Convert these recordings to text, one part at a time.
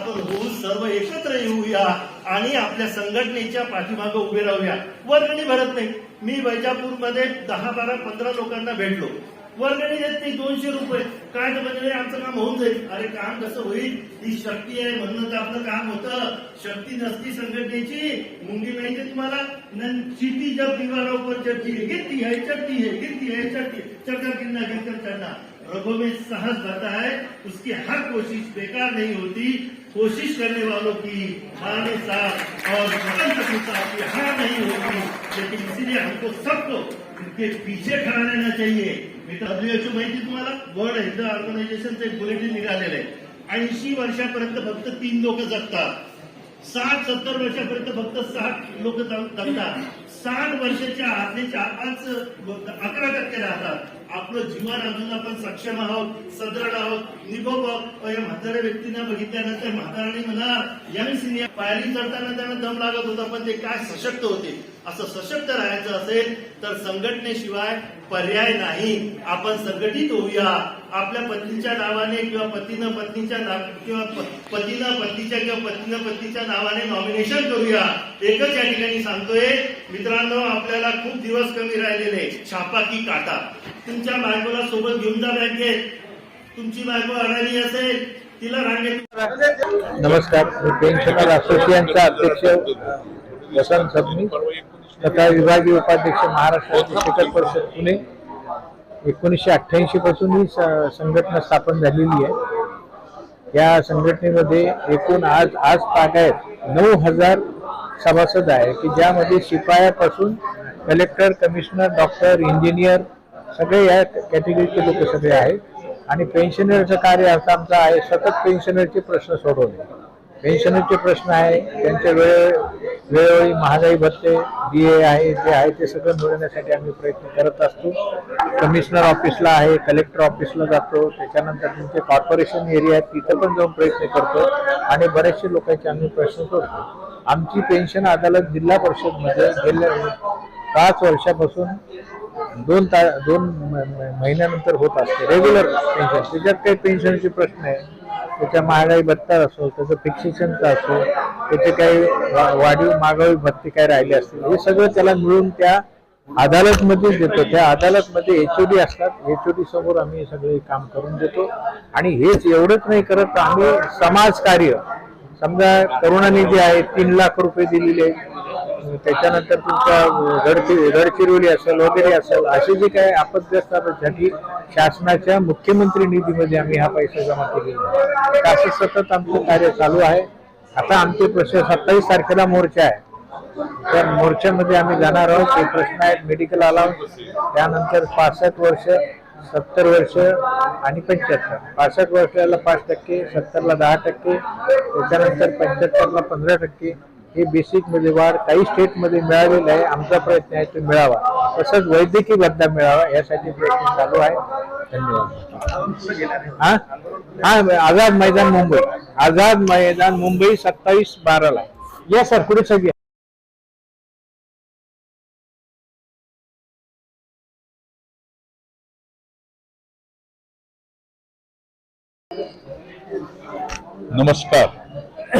आपण होऊन सर्व एकत्र येऊया आणि आपल्या संघटनेच्या पाठीमागे उभे राहूया. वर्गणी भरत नाही. मी वैजापूरमध्ये दहा बारा पंधरा लोकांना भेटलो. वर्गणी देत नाही दोनशे रुपये. काय म्हणजे आमचं काम होऊन जाईल. अरे काम कसं होईल? ही शक्ती आहे म्हणून तर आपलं काम होतं. शक्ती नसती संघटनेची. मुंगी माहिती तुम्हाला. न जब दीवारों पर चढ़ती है. गिरती है चढ़ती है गिरती है चढ़ती है. चढ़कर गिरना गिरकर चढ़ना रगों में साहस भरता है. उसकी हर कोशिश बेकार नहीं होती. कोशिश करने वालों की हार साथ और स्वतंत्रता की हार नहीं होगी लेकिन इसीलिए हमको सबको इनके पीछे खड़ा रहना चाहिए। डब्ल्यू एच ओ माहिती तुम्हाला वर्ल्ड हेल्थ ऑर्गनायझेशनचं एक बुलेटिन निघालेलं आहे ऐंशी वर्षापर्यंत फक्त तीन लोक जगतात साठ सत्तर वर्षापर्यंत फक्त साठ लोक जगतात साठ वर्षाच्या आतले चार पाच अकरा टक्के राहतात। आपलं जीवन अजून आपण सक्षम आहोत सदृढ आहोत. निभव आहोत या म्हाताऱ्या व्यक्तींना बघितल्यानंतर म्हाताराणी म्हणणार यंग सिनियर पायरी चढताना त्यांना दम लागत होता पण ते काय सशक्त होते? असं सशक्त राहायचं असेल तर संघटनेशिवाय पर्याय नाही. आपण संघटित होऊया. आपल्या पत्नीच्या नावाने किंवा पतीनं पत्नीच्या नाव किंवा पतीनं पत्नीच्या किंवा पत्नीनं पत्नीच्या नावाने नॉमिनेशन करूया. एकच या ठिकाणी सांगतोय मित्रांनो आपल्याला खूप दिवस कमी राहिलेले छापा की काटा. तुमच्या बायकोला सोबत घेऊन जा बँकेत. तुमची बायको अडाणी असेल तिला रांगेत नमस्कार मी पेन्शनर असोसिएशनचा अध्यक्ष वसंत सबनी तथा विभागीय उपाध्यक्ष महाराष्ट्र शिखर परिषद पुणे. एकोणीसशे अठ्ठ्याऐंशी पासून ही संघटना स्थापन झालेली आहे. या संघटनेमध्ये एकूण आज आज आहेत नऊ हजार सभासद आहे की ज्यामध्ये शिपायापासून कलेक्टर कमिशनर डॉक्टर इंजिनियर सगळे या कॅटेगरीचे लोक सगळे आहेत. आणि पेन्शनरचं कार्य असं आमचं आहे सतत पेन्शनरचे प्रश्न सोडवणे. पेन्शनरचे प्रश्न आहे त्यांच्या वेळे वेळोवेळी महागाई भत्ते डी ए आहे जे आहे ते सगळं मिळवण्यासाठी आम्ही प्रयत्न करत असतो. कमिशनर ऑफिसला आहे कलेक्टर ऑफिसला जातो. त्याच्यानंतर तुमचे कॉर्पोरेशन एरिया आहेत तिथं पण जाऊन प्रयत्न करतो. आणि बरेचसे लोकांचे आम्ही प्रश्न सोडतो. आमची पेन्शन अदालत जिल्हा परिषदमध्ये गेल्या पाच वर्षापासून दोन ता दोन महिन्यानंतर होत असते. रेग्युलर पेन्शन त्याच्यात काही पेन्शनचे प्रश्न आहे. त्याच्या महागाई भत्ता असो त्याचं फिक्सेशनचा असो त्याचे काही वाढीव मागावी भत्ते काय राहिले असतील हे सगळं त्याला मिळून त्या अदालतमध्येच देतो. त्या अदालतमध्ये एचओडी असतात. एचओडी समोर आम्ही सगळे काम करून देतो. आणि हेच एवढंच नाही करत आम्ही समाजकार्य. समजा करुणानिधी आहे तीन लाख रुपये दिलेले त्याच्यानंतर तुमचा गडचिर गडचिरोली असेल वगैरे असेल असे जे काही आपत्ग्रस्तांसाठी शासनाच्या मुख्यमंत्री निधीमध्ये आम्ही हा पैसा जमा केलेला आहे. तर असं सतत आमचं कार्य चालू आहे. आता आमचे प्रश्न सत्तावीस तारखेला मोर्चा आहे. त्या मोर्चामध्ये आम्ही जाणार आहोत. ते प्रश्न आहेत मेडिकल अलाउन्स त्यानंतर पासष्ट वर्ष सत्तर वर्ष आणि पंच्याहत्तर. पासष्ट वर्षाला पाच टक्के सत्तरला दहा टक्के त्याच्यानंतर पंच्याहत्तरला पंधरा टक्के. हे बेसिकमध्ये वाढ काही स्टेटमध्ये मिळालेलं आहे. आमचा प्रयत्न आहे तो मिळावा. तसंच वैद्यकीय भत्ता मिळावा यासाठी प्रयत्न चालू आहे. धन्यवाद. हा? हा आझाद मैदान मुंबई. आझाद मैदान मुंबई सत्तावीस बाराला. या सर पुढे सगळी. नमस्कार.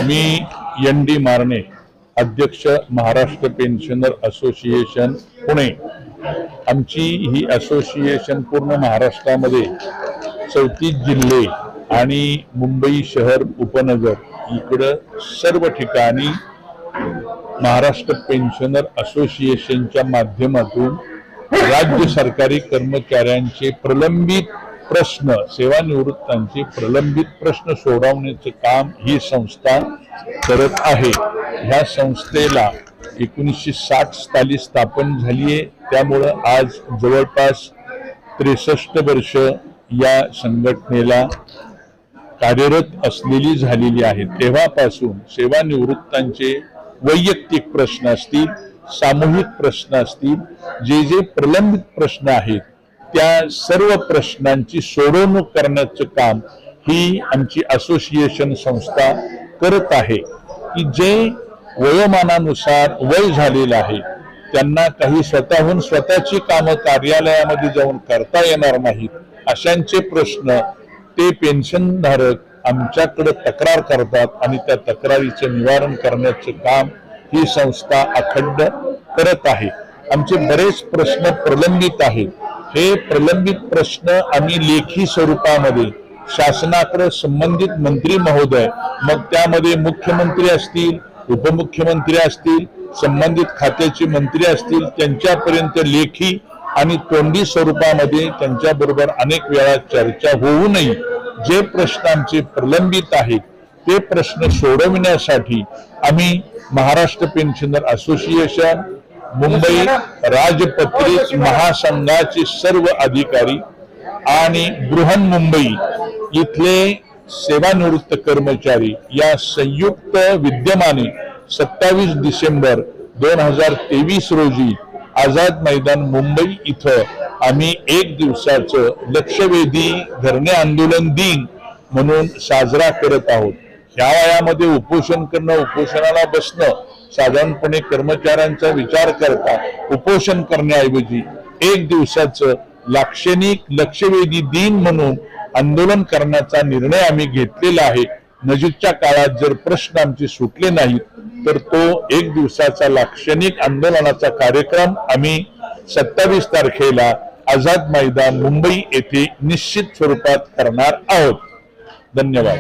मी एन डी मारणे. अध्यक्ष महाराष्ट्र पेन्शनर असोसिएशन पुणे. आमची ही असोसिएशन पूर्ण महाराष्ट्रामध्ये चौतीस जिल्हे आणि मुंबई शहर उपनगर इकडं सर्व ठिकाणी महाराष्ट्र पेन्शनर असोसिएशनच्या माध्यमातून राज्य सरकारी कर्मचाऱ्यांचे प्रलंबित प्रश्न सेवानिवृत्तांचे प्रलंबित प्रश्न सोडवण्याचे काम ही संस्था करत आहे. ह्या संस्थेला एकोणीसशे साठ साली स्थापन झाली आहे त्यामुळं आज जवळपास त्रेसष्ट वर्ष या संघटनेला कार्यरत असलेली झालेली आहे. तेव्हापासून सेवानिवृत्तांचे वैयक्तिक प्रश्न असतील सामूहिक प्रश्न असतील जे जे प्रलंबित प्रश्न आहेत त्या सर्व प्रश्नांची सोडवणूक करण्याचं काम ही आमची असोसिएशन संस्था करत आहे की जे वयोमानानुसार वय झालेलं आहे त्यांना काही स्वतःहून स्वतःची कामं कार्यालयामध्ये जाऊन करता येणार नाहीत अशांचे प्रश्न ते पेन्शनधारक आमच्याकडे तक्रार करतात आणि त्या तक्रारीचे निवारण करण्याचे काम ही संस्था अखंड करत आहे. आमचे बरेच प्रश्न प्रलंबित आहेत. हे प्रलंबित प्रश्न आम्ही लेखी स्वरूपामध्ये शासनाकडे संबंधित मंत्री महोदय मग त्यामध्ये मुख्यमंत्री असतील उपमुख्यमंत्री असतील संबंधित खात्याचे मंत्री असतील त्यांच्यापर्यंत लेखी आणि तोंडी स्वरूपामध्ये त्यांच्याबरोबर अनेक वेळा चर्चा होऊनही जे प्रश्न आमचे प्रलंबित आहेत ते प्रश्न सोडविण्यासाठी आम्ही महाराष्ट्र पेन्शनर असोसिएशन मुंबई राजपत्रित महासंघाचे सर्व अधिकारी आणि बृहन मुंबई इथले सेवानिवृत्त कर्मचारी या संयुक्त विद्यमाने सत्तावीस डिसेंबर दोन हजार तेवीस रोजी आझाद मैदान मुंबई इथं आम्ही एक दिवसाचं लक्षवेधी धरणे आंदोलन दिन म्हणून साजरा करत आहोत. ह्या वयामध्ये उपोषण करणं उपोषणाला बसणं साधारणपणे कर्मचाऱ्यांचा विचार करता उपोषण करण्याऐवजी एक दिवसाचं लाक्षणिक लक्षवेधी दिन म्हणून आंदोलन करण्याचा निर्णय आम्ही घेतलेला आहे. नजीकच्या काळात जर प्रश्न आमचे सुटले नाहीत तर तो एक दिवसाचा लाक्षणिक आंदोलनाचा कार्यक्रम आम्ही सत्तावीस तारखेला आझाद मैदान मुंबई येथे निश्चित स्वरूपात करणार आहोत. धन्यवाद.